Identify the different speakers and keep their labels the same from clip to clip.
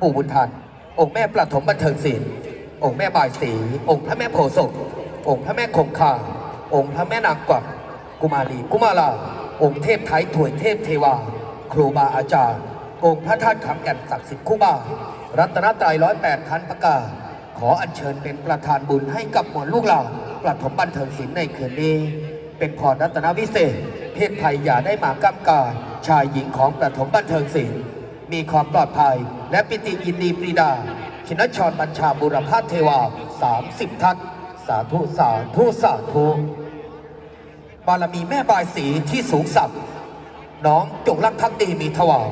Speaker 1: ปู่บุญทัน องค์แม่ประถมบันเทิงศิลป์องค์แม่บายศรีองค์พระแม่โพศพองค์พระแม่คงคาองค์พระแม่นางกวักกุมารีกุมาลา องค์เทพไทยถวยเทพเทวา ครูบาอาจารย์ องค์พระธาตุขำแก่นศักดิ์สิทธิ์คู่บารัตนตรัยร้อยแปดพันประกาศขออัญเชิญเป็นประธานบุญให้กับหมวลลูกหลานประถมบันเทิงศิลป์ในคืนนี้ เป็นพรรัตนวิเศษ เพศภัยอย่าได้มากำกายชายหญิงของประถมบันเทิงศิลป์ มีความปลอดภัย และปิติยินดีปรีดา ชินชรบัญชาบุรพาเทวาสามสิบทัศสาธุสาธุสาธุบารมีแม่บายสีที่สูงสักน้องจงรักภักดีมีถวาย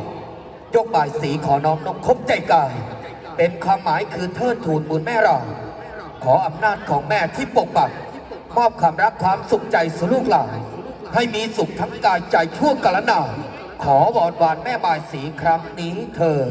Speaker 1: ยกบายสีขอน้อมนกคบใจกาย เป็นความหมายคือเทิดทูนบุญแม่เราขออำนาจของแม่ที่ปกปักมอบความรักความสุขใจสู่ลูกหลานให้มีสุขทั้งกายใจชั่วกาลนาน ขอวอนวานแม่บายสีครั้งนี้เธอ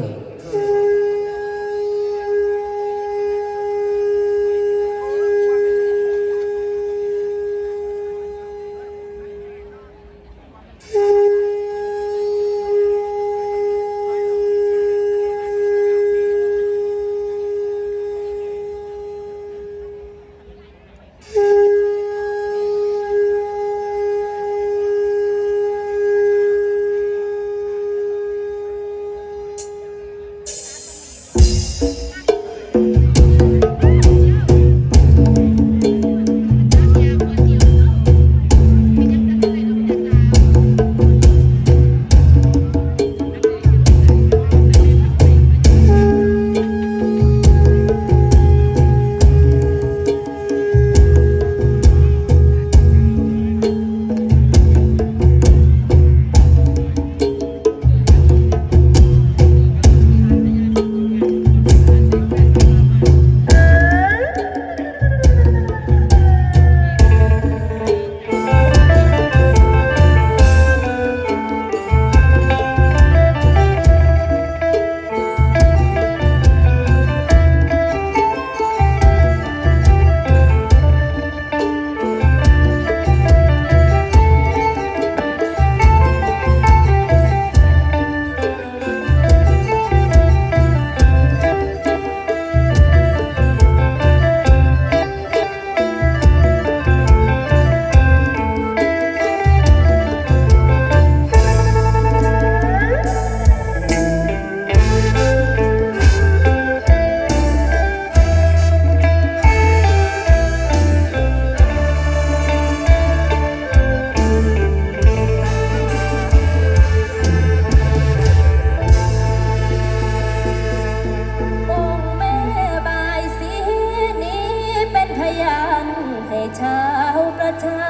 Speaker 2: ชาวประชา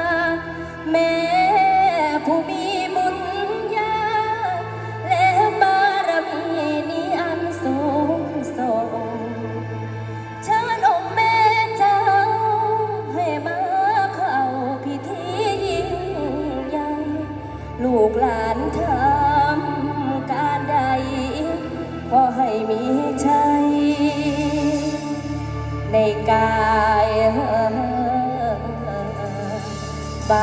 Speaker 2: แม่ผู้มีบุญญา และบารมีนี้อันสูงส่งเชิญองค์แม่เจ้า ให้มาเข้าพิธียิ่งใหญ่ลูกหลานทำการใด ขอให้มีชัยในกาย บ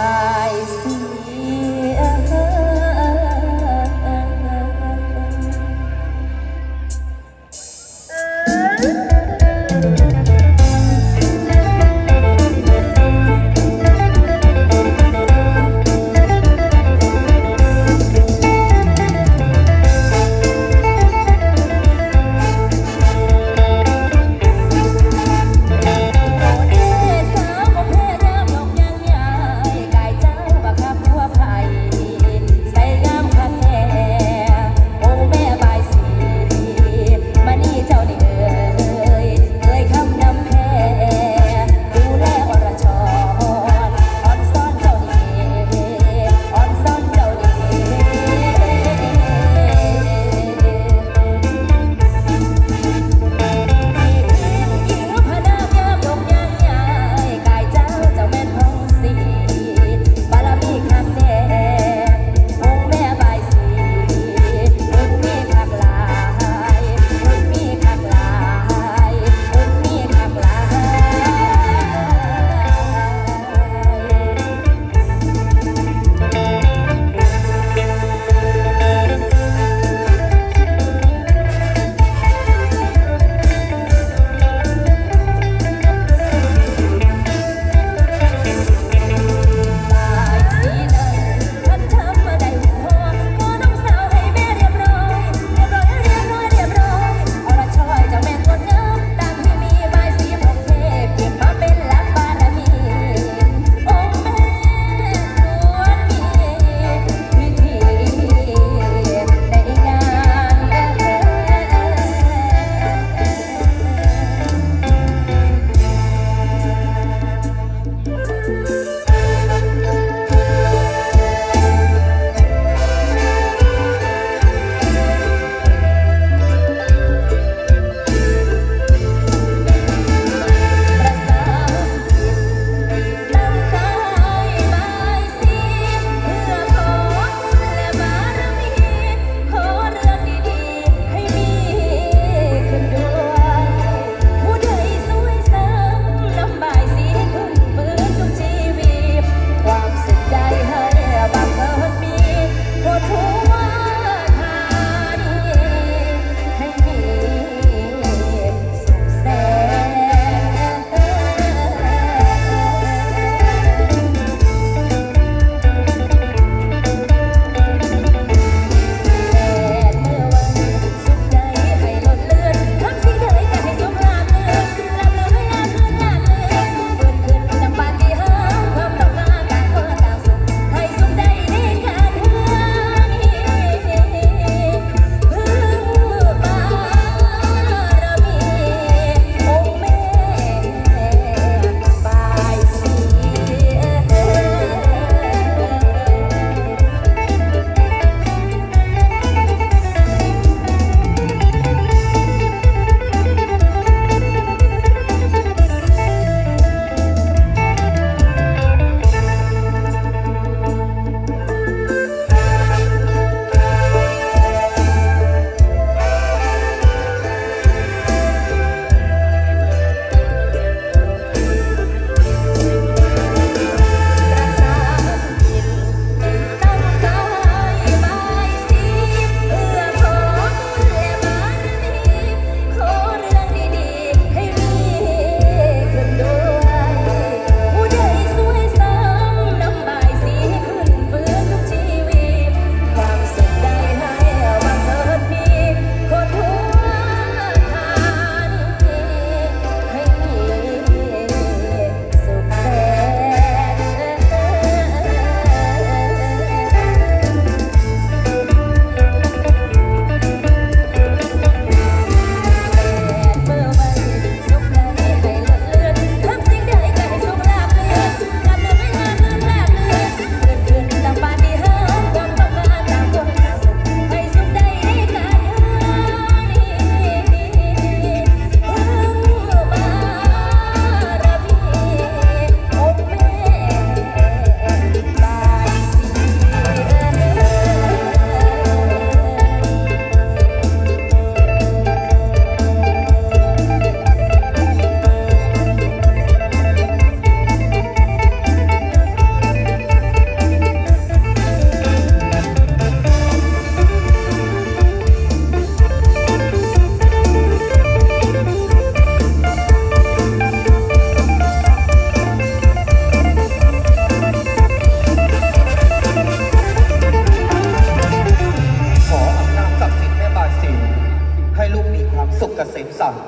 Speaker 2: เก
Speaker 1: ษมสันต์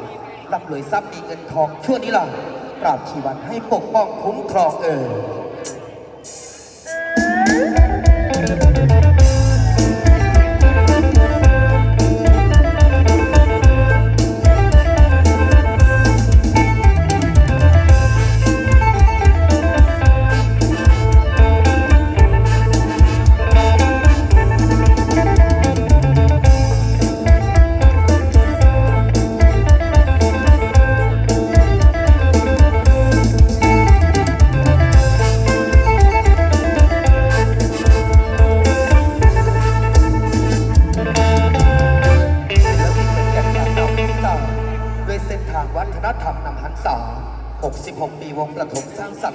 Speaker 1: รับรวยทรัพย์มีเงินทองชั่วนิรันดร์ตราบชีวันให้ปกป้องคุ้มครองเอ่ย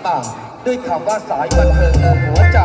Speaker 1: ต่างสรรค์มาด้วยคำว่าสายบันเทิงหัวใจ